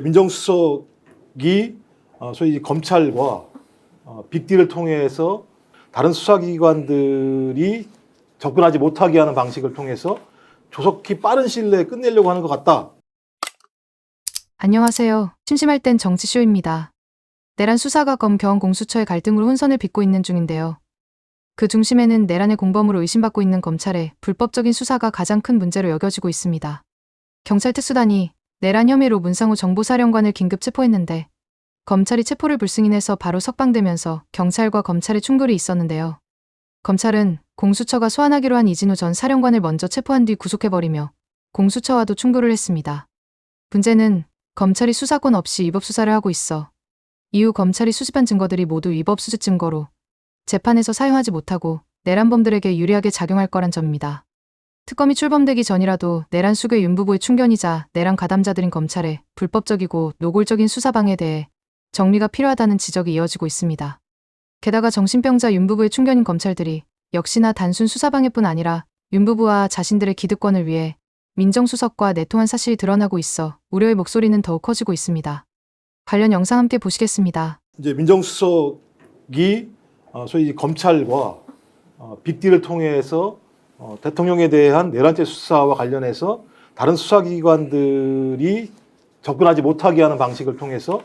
민정수석이 어, 소위 검찰과 어, 빅딜을 통해서 다른 수사기관들이 접근하지 못하게 하는 방식을 통해서 조속히 빠른 시일 내에 끝내려고 하는 것 같다. 안녕하세요. 심심할 땐 정치쇼입니다. 내란 수사가 검 경 공수처의 갈등으로 혼선을 빚고 있는 중인데요. 그 중심에는 내란의 공범으로 의심받고 있는 검찰의 불법적인 수사가 가장 큰 문제로 여겨지고 있습니다. 경찰 특수단이 내란 혐의로 문상호 정보사령관을 긴급 체포했는데 검찰이 체포를 불승인해서 바로 석방되면서 경찰과 검찰의 충돌이 있었는데요. 검찰은 공수처가 소환하기로 한 이진우 전 사령관을 먼저 체포한 뒤 구속해버리며 공수처와도 충돌을 했습니다. 문제는 검찰이 수사권 없이 위법 수사를 하고 있어 이후 검찰이 수집한 증거들이 모두 위법 수집 증거로 재판에서 사용하지 못하고 내란범들에게 유리하게 작용할 거란 점입니다. 특검이 출범되기 전이라도 내란 수괴 윤부부의 충견이자 내란 가담자들인 검찰의 불법적이고 노골적인 수사방에 대해 정리가 필요하다는 지적이 이어지고 있습니다. 게다가 정신병자 윤부부의 충견인 검찰들이 역시나 단순 수사방해뿐 아니라 윤부부와 자신들의 기득권을 위해 민정수석과 내통한 사실이 드러나고 있어 우려의 목소리는 더욱 커지고 있습니다. 관련 영상 함께 보시겠습니다. 이제 민정수석이 어, 소위 검찰과 어, 빅딜을 통해서 어, 대통령에 대한 내란죄 수사와 관련해서 다른 수사기관들이 접근하지 못하게 하는 방식을 통해서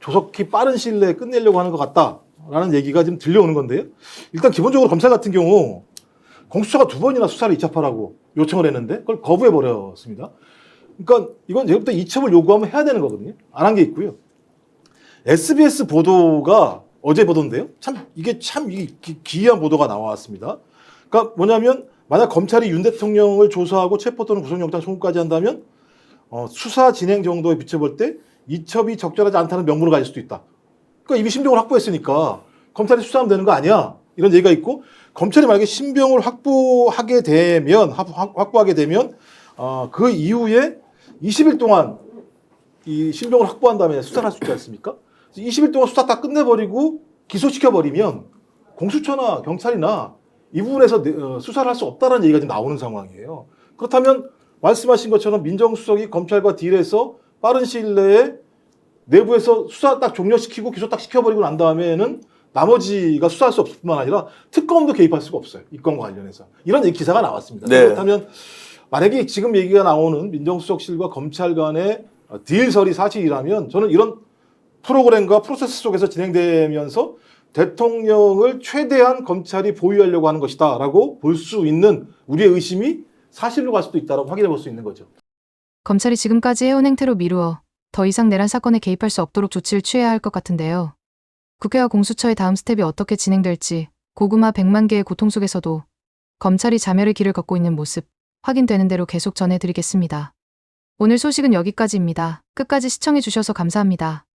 조속히 빠른 시일 내에 끝내려고 하는 것 같다라는 얘기가 지금 들려오는 건데요. 일단 기본적으로 검찰 같은 경우 공수처가 두 번이나 수사를 이첩하라고 요청을 했는데 그걸 거부해 버렸습니다. 그러니까 이건 제부터 이첩을 요구하면 해야 되는 거거든요. 안 한 게 있고요. SBS 보도가 어제 보도인데요. 참 이게 참 기- 기이한 보도가 나왔습니다. 그러니까 뭐냐면 만약 검찰이 윤 대통령을 조사하고 체포 또는 구속영장 청구까지 한다면 어, 수사 진행 정도에 비춰볼 때 이첩이 적절하지 않다는 명분을 가질 수도 있다. 그러니까 이미 신병을 확보했으니까 검찰이 수사하면 되는 거 아니야? 이런 얘기가 있고 검찰이 만약에 신병을 확보하게 되면 확보하게 되면 어, 그 이후에 20일 동안 이 신병을 확보한 다음에 수사를 할 수 있지 않습니까? 20일 동안 수사 다 끝내버리고 기소시켜버리면 공수처나 경찰이나 이 부분에서 내- 어, 수사를 할 수 없다는 얘기가 지금 나오는 상황이에요. 그렇다면 말씀하신 것처럼 민정수석이 검찰과 딜해서 빠른 시일 내에 내부에서 수사 딱 종료시키고 기소 딱 시켜버리고 난 다음에는 나머지가 수사할 수 없을 뿐만 아니라 특검도 개입할 수가 없어요. 이 건과 관련해서. 이런 기사가 나왔습니다. 네. 그렇다면 만약에 지금 얘기가 나오는 민정수석실과 검찰 간의 어, 딜설이 사실이라면 저는 이런 프로그램과 프로세스 속에서 진행되면서 대통령을 최대한 검찰이 보유하려고 하는 것이다라고 볼 수 있는 우리의 의심이 사실로 갈 수도 있다라고 확인해 볼 수 있는 거죠. 검찰이 지금까지 해온 행태로 미루어 더 이상 내란 사건에 개입할 수 없도록 조치를 취해야 할 것 같은데요. 국회와 공수처의 다음 스텝이 어떻게 진행될지 고구마 100만 개의 고통 속에서도 검찰이 자멸의 길을 걷고 있는 모습 확인되는 대로 계속 전해드리겠습니다. 오늘 소식은 여기까지입니다. 끝까지 시청해주셔서 감사합니다.